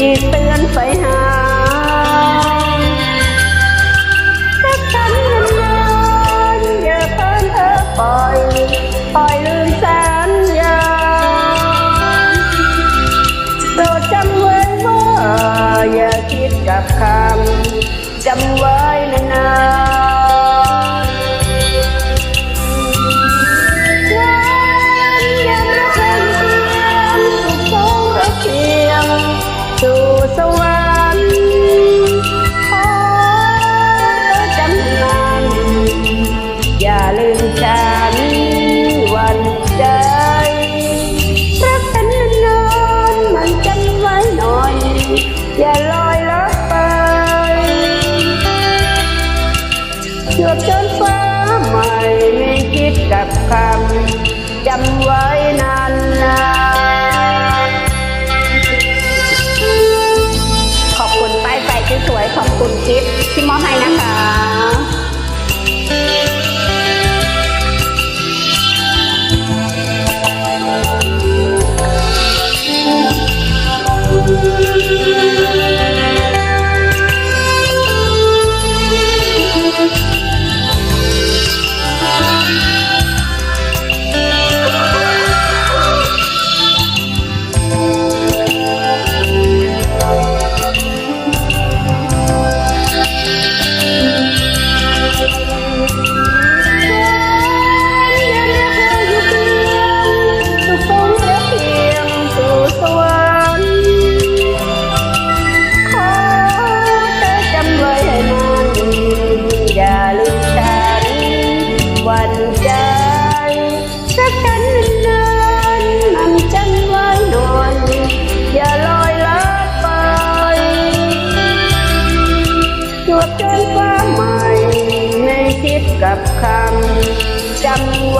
อีกเตือนไฟหาสักทันนานอย่าเพิ่นเธอปล่อย ปล่อยลืมสัญญาโปรดจำไว้ว่าอย่าคิดกับคำจำไว้ กัจนฟ้าใหม่ไม่คิดกับใคร วันใจสักกันนานมันจันไว้นอน อย่าลอยลาไปจวบจนฟ้าใหม่ในคิดกับคำจำ